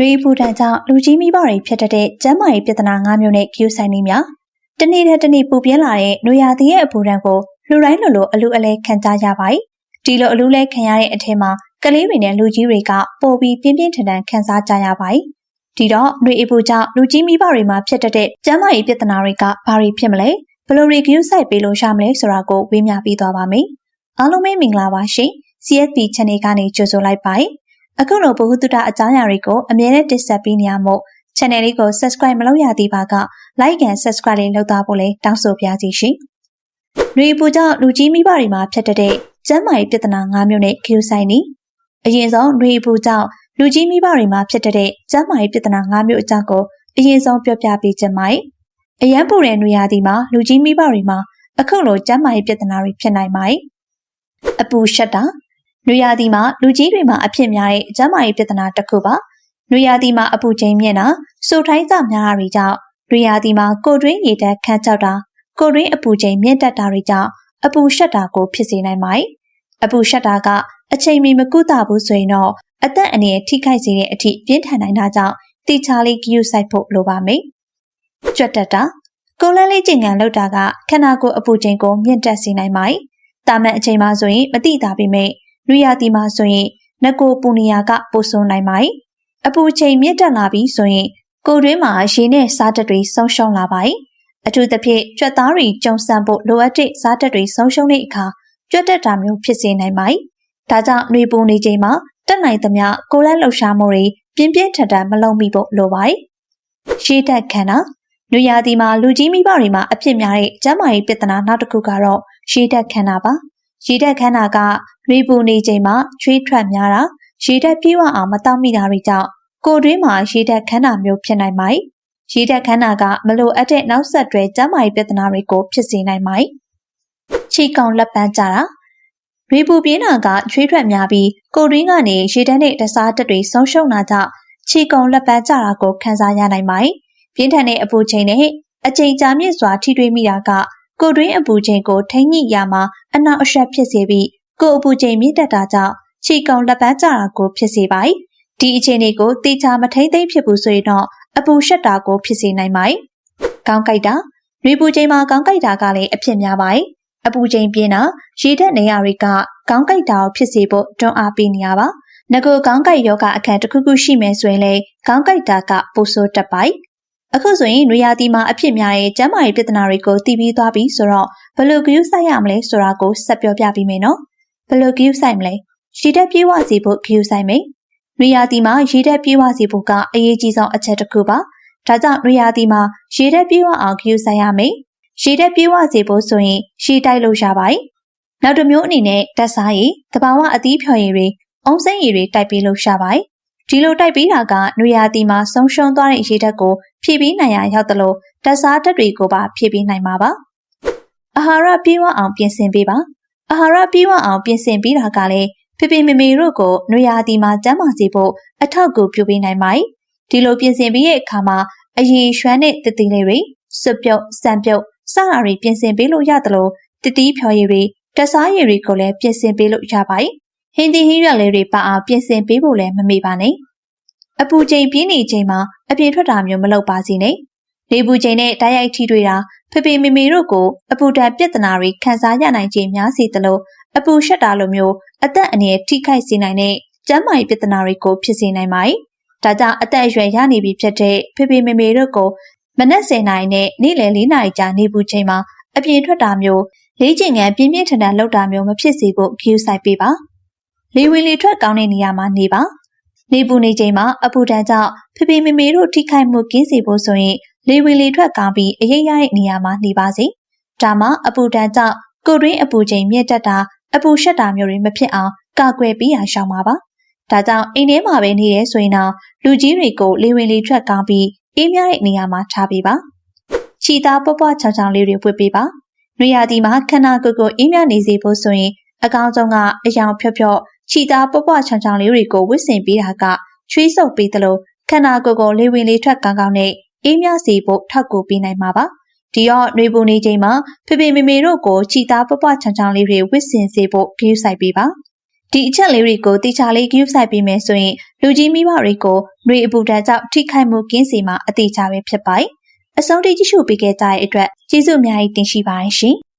နွေပူဒဏ်ကြောင့်လူကြီးမိဘတွေဖြစ်တတ်တဲ့ကျန်းမာရေးပြဿနာ၅မျိုးနဲ့ကျူဆိုင်နေများတနေ့တစ်တနေ့ပူပြင်းလာတဲ့နွေရာသီရဲ့အပူဒဏ်ကိုလူတိုင်းလိုလိုအလူအလဲခံကြရပါတယ်။ဒီလိုအလူလဲခံရတဲ့အထက်မှာကလေးတွေနဲ့လူကြီးတွေကပိုပြီးပြင်းပြင်းထန်ထန်ခံစားကြရပါတယ်။ဒီတော့နွေအပူကြောင့်လူကြီးမိဘတွေမှာဖြစ်တတ်တဲ့ကျန်းမာရေးပြဿနာတွေကဘာတွေဖြစ်မလဲဘယ်လိုတွေကျူဆိုင်ပေးလို့ရမလဲဆိုတာကိုဝေမျှပြီးသွားပါမယ်။အားလုံးပဲမင်္ဂလာပါရှင်။ CSP Channel ကနေကြိုဆိုလိုက်ပါတယ်။ အခုလိုဘ ഹു တုတအကြောင်းအရာတွေကိုအမြဲတမ်းတင်ဆက်ပေးနေရမို့ channel လေးကို subscribe မလုပ်ရသေးပါက like and subscribe လေးလုပ်သားဖို့လည်းတောင်းဆိုပါရစေရှင်။လူပူကြောင့်လူကြီးမိဘတွေမှာဖြစ်တဲ့ကျန်းမာရေးပြဿနာ၅မျိုးနဲ့ခရူဆိုင်နေအရင်ဆုံးလူပူကြောင့်လူကြီးမိဘတွေမှာဖြစ်တဲ့ကျန်းမာရေးပြဿနာ၅မျိုးအကြောင်းကိုအရင်ဆုံးပြောပြပေးချင်ပါတယ်။အရန်ပူတဲ့နေရာဒီမှာလူကြီးမိဘတွေမှာအခုလိုကျန်းမာရေးပြဿနာတွေဖြစ်နိုင်ပါတယ်။အပူရှက်တာ နွေရာသီမှာလူကြီးတွေမှာအဖြစ်များတဲ့ကျန်းမာရေးပြဿနာတစ်ခုပါနွေရာသီမှာအပူချိန်မြင့်တာစိုးထိုင်းစများတာတွေကြောင့်နွေရာသီမှာကိုတွင်းရေတက်ခန်းချောက်တာကိုတွင်းအပူချိန်မြင့်တက်တာတွေကြောင့်အပူရှက်တာကိုဖြစ်စေနိုင်ပါတယ်အပူရှက်တာကအချိန်မီမကုသဘူးဆိုရင်တော့အသက်အန္တရာယ်ထိခိုက်စေတဲ့အထိပြင်းထန်နိုင်တာကြောင့်တိချာလေးဂရုစိုက်ဖို့လိုပါမယ်ကြွက်တက်တာကိုလန်းလေးကျင်ငံလောက်တာကခန္ဓာကိုယ်အပူချိန်ကိုမြင့်တက်စေနိုင်ပါတယ်တာမန်အချိန်မှဆိုရင်မတိတာပေမဲ့ နွေရာသီမှာဆိုရင်နကိုပူနေရကပိုဆိုးနိုင်ပါတယ်။အပူချိန်မြင့်တက်လာပြီဆိုရင်ကိုယ်တွင်းမှာရေနဲ့စားတက်တွေဆုံးရှုံးလာပါတယ်။အထူးသဖြင့်ကြွက်သားတွေကြုံဆန့်ဖို့လိုအပ်တဲ့စားတက်တွေဆုံးရှုံးတဲ့အခါကြွက်တက်တာမျိုးဖြစ်စေနိုင်ပါတယ်။ဒါကြောင့်နှွေပူနေချိန်မှာတက်နိုင်သမျှကိုလက်လှုပ်ရှားမှုတွေပြင်းပြင်းထန်ထန်မလုပ်မိဖို့လိုပါတယ်။ရှေးတက်ခန္ဓာနွေရာသီမှာလူကြီးမိဘတွေမှာအဖြစ်များတဲ့ကျန်းမာရေးပြဿနာနောက်တစ်ခုကတော့ရှေးတက်ခန္ဓာပါ။ ရေဓာတ်ခန္ဓာကရေပူနေချိန်မှာချွေးထွက်များတာရေဓာတ်ပြေဝအောင်မတောက်မိတာတွေကြောင့်ကိုယ်တွင်းမှာရေဓာတ်ခန္ဓာမျိုးဖြစ်နိုင်ပါတယ်။ရေဓာတ်ခန္ဓာကမလိုအပ်တဲ့နောက်ဆက်တွဲကျန်းမာရေးပြဿနာတွေကိုဖြစ်စေနိုင်ပါတယ်။ခြေကောင်လက်ပန်းကြတာရေပူပြင်းတာကချွေးထွက်များပြီးကိုယ်တွင်းကနေရေဓာတ်နဲ့တစားတက်တွေဆုံးရှုံးတာကြောင့်ခြေကောင်လက်ပန်းကြတာကိုခံစားရနိုင်ပါတယ်။ပြင်းထန်တဲ့အပူချိန်နဲ့အချိန်ကြာမြင့်စွာထိတွေ့မိတာက ကိုတွင်းအပူချိန်ကိုထိမ့်ညှိရမှာအနောက်အရှက်ဖြစ်စေပြီးကိုအပူချိန်မြင့်တက်တာကြောင့်ခြေကောင်လက်ပန်းကျတာကိုဖြစ်စေပါတယ်။ဒီအခြေအနေကိုတေချာမထိမ့်သိမ့်ဖြစ်ဘူးဆိုရင်တော့အပူရှက်တာကိုဖြစ်စေနိုင်ပါတယ်။ကောင်းကြိုက်တာ၊ရေပူချိန်မှာကောင်းကြိုက်တာကလည်းအဖြစ်များပါတယ်။အပူချိန်ပြင်းတာရေဓာတ်နေရာတွေကကောင်းကြိုက်တာကိုဖြစ်စေဖို့တွန်းအားပေးနေရပါ။ငကိုကောင်းကြိုက်ယောဂအခန်းတစ်ခုခုရှိမယ်ဆိုရင်လေကောင်းကြိုက်တာကပိုဆိုးတက်ပါတယ်။ အခုဆိုရင်နွေရာသီမှာအဖြစ်များတဲ့ကျန်းမာရေးပြဿနာတွေကိုသိပြီးသွားပြီဆိုတော့ဘယ်လိုဂရုစိုက်ရမလဲဆိုတာကိုဆက်ပြောပြပေးမယ်နော်ဘယ်လိုဂရုစိုက်မလဲရေဓာတ်ပြေဝစေဖို့ဂရုစိုက်မယ်နွေရာသီမှာရေဓာတ်ပြေဝစေဖို့ကအရေးကြီးဆုံးအချက်တစ်ခုပါဒါကြောင့်နွေရာသီမှာရေဓာတ်ပြေဝအောင်ဂရုစိုက်ရမယ်ရေဓာတ်ပြေဝစေဖို့ဆိုရင်ရေတိုက်လို့ရပါတယ်နောက်တစ်မျိုးအနေနဲ့ဓာတ်စားရည်တဘာဝအသီးဖြော်ရည်တွေအုံစိမ့်ရည်တွေတိုက်ပေးလို့ရပါတယ်ဒီလိုတိုက်ပေးတာကနွေရာသီမှာဆုံးရှုံးသွားတဲ့ရေဓာတ်ကို ဖြည့်ပြီးနိုင်ရရောက်သလိုဓာတ်စားဓာတ်တွေကိုပါဖြည့်ပြီးနိုင်မှာပါ။အာဟာရပြည့်ဝအောင်ပြင်ဆင်ပေးပါ။အာဟာရပြည့်ဝအောင်ပြင်ဆင်ပေးတာကလည်းဖေဖေမေမေတို့ကိုနွေရာသီမှာကျန်းမာစေဖို့အထောက်အကူပြုပေးနိုင်ပါတယ်။ဒီလိုပြင်ဆင်ပြီးတဲ့အခါမှာအရည်ရွှမ်းတဲ့တတိလေးတွေစွပ်ပြုတ်စံပြုတ်စတာတွေပြင်ဆင်ပေးလို့ရသလိုတတိဖြော်ရည်တွေတစားရည်တွေကိုလည်းပြင်ဆင်ပေးလို့ရပါတယ်ဟင်းသီးဟင်းရွက်လေးတွေပါအောင်ပြင်ဆင်ပေးဖို့လည်းမမေ့ပါနဲ့ အပူချိန်ပြင်းနေချိန်မှာအပြင်ထွက်တာမျိုးမလုပ်ပါစေနဲ့လေပူချိန်နဲ့တိုက်ရိုက်ထိတွေ့တာဖဖေမေမေတို့ကိုအပူဓာတ်ပြဿနာတွေခံစားရနိုင်ခြင်းများစေသလိုအပူရှက်တာလိုမျိုးအသက်အန္တရာယ်ထိခိုက်စေနိုင်တဲ့ကျန်းမာရေးပြဿနာတွေကိုဖြစ်စေနိုင်ပါတယ်။ဒါကြောင့်အသက်အရွယ်ရနေပြီဖြစ်တဲ့ဖေဖေမေမေတို့ကိုမနက်10:00နာရီနဲ့နေ့လယ်4:00နာရီကြာနေပူချိန်မှာအပြင်ထွက်တာမျိုးလေးကျင်ငံပြင်းပြင်းထန်ထန်လှုပ်တာမျိုးမဖြစ်စေဖို့ဂရုစိုက်ပေးပါ။လေဝင်လေထွက်ကောင်းတဲ့နေရာမှာနေပါ နေပူနေချိန်မှာအပူဒဏ်ကြောင့်ဖေဖေမေမေတို့ထိခိုက်မှုကင်းစေဖို့ဆိုရင်လေဝင်လေထွက်ကောင်းပြီးအရေးရတဲ့နေရာမှာနေပါစေဒါမှအပူဒဏ်ကြောင့်ကိုတွင်းအပူချိန်မြင့်တက်တာအပူရှက်တာမျိုးတွေမဖြစ်အောင်ကာကွယ်ပေးရရှောင်ပါပါဒါကြောင့်အိမ်ထဲမှာပဲနေရဲဆိုရင်တော့လူကြီးတွေကိုလေဝင်လေထွက်ကောင်းပြီးအေးမြတဲ့နေရာမှာထားပေးပါခြီသားပွပွချောင်ချောင်လေးတွေဝတ်ပေးပါနွေရာသီမှာခန္ဓာကိုယ်ကိုအေးမြနေစေဖို့ဆိုရင်အကောင်းဆုံးကအယောင်ဖြော့ဖြော့ ခြိသားပွပွချောင်ချောင်လေးတွေကိုဝစ်ဆင်ပေးတာကချွေးဆုပ်ပေးသလိုခန္ဓာကိုယ်ကိုလေဝင်လေထွက်ကောင်းကောင်းနဲ့အေးမြစေဖို့ထောက်ကူပေးနိုင်မှာပါဒီတော့နှွေပူနေချိန်မှာဖေဖေမေမေတို့ကိုခြိသားပွပွချောင်ချောင်လေးတွေဝစ်ဆင်စေဖို့ဂရုစိုက်ပေးပါဒီအချက်လေးတွေကိုတိကျလေး view ဆိုင်ပေးမယ်ဆိုရင်လူကြီးမိဘတွေကိုຫນွေအပူဓာတ်ကြောင့်ထိခိုက်မှုကင်းစီမှာအသေးချပဲဖြစ်ပါတယ်။အဆုံးထိကြည့်ရှုပေးခဲ့ကြတဲ့အတွက်ကျေးဇူးအများကြီးတင်ရှိပါတယ်ရှင်။